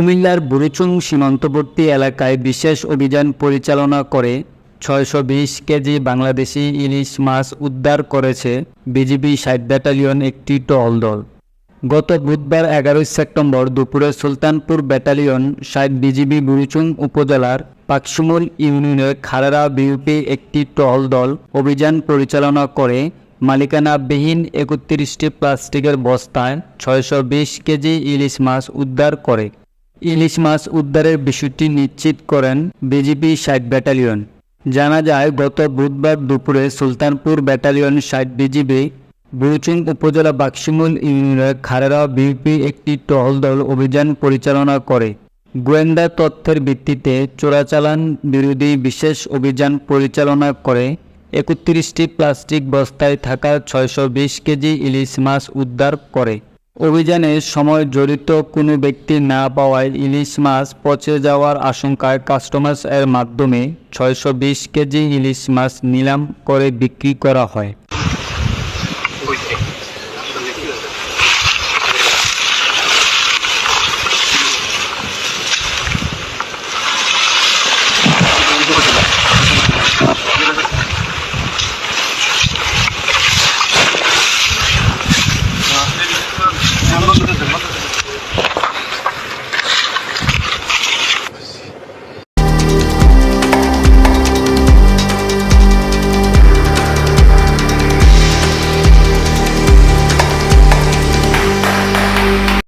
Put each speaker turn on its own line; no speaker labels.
কুমিল্লার বুড়িচুং সীমান্তবর্তী এলাকায় বিশেষ অভিযান পরিচালনা করে ছয়শো বিশ কেজি বাংলাদেশি ইলিশ মাছ উদ্ধার করেছে বিজিবি ষাট ব্যাটালিয়ন একটি টহল দল। গত বুধবার এগারোই সেপ্টেম্বর দুপুরে সুলতানপুর ব্যাটালিয়ন ষাট বিজিবি বুড়িচুং উপজেলার পাকসুমুল ইউনিয়নের খাড়ারা বিউপি একটি টহল দল অভিযান পরিচালনা করে মালিকানাবিহীন একত্রিশটি প্লাস্টিকের বস্তায় ছয়শো বিশ কেজি ইলিশ মাছ উদ্ধার করে। ইলিশ মাছ উদ্ধারের বিষয়টি নিশ্চিত করেন বিজিবি ষাট ব্যাটালিয়ন। জানা যায়, গত বুধবার দুপুরে সুলতানপুর ব্যাটালিয়ন ষাট বিজিবি বুরুচিং উপজেলা বাক্সিমুল ইউনিয়নের খারেরা বিউপি একটি টহল দল অভিযান পরিচালনা করে। গোয়েন্দা তথ্যের ভিত্তিতে চোরাচালান বিরোধী বিশেষ অভিযান পরিচালনা করে একত্রিশটি প্লাস্টিক বস্তায় থাকা ছয়শো বিশ কেজি ইলিশ মাছ উদ্ধার করে। অভিযানের সময় জড়িত কোনো ব্যক্তি না পাওয়ায় ইলিশ মাছ পচে যাওয়ার আশঙ্কায় কাস্টমার্স এর মাধ্যমে ছয়শো বিশ কেজি ইলিশ মাছ নিলাম করে বিক্রি করা হয়।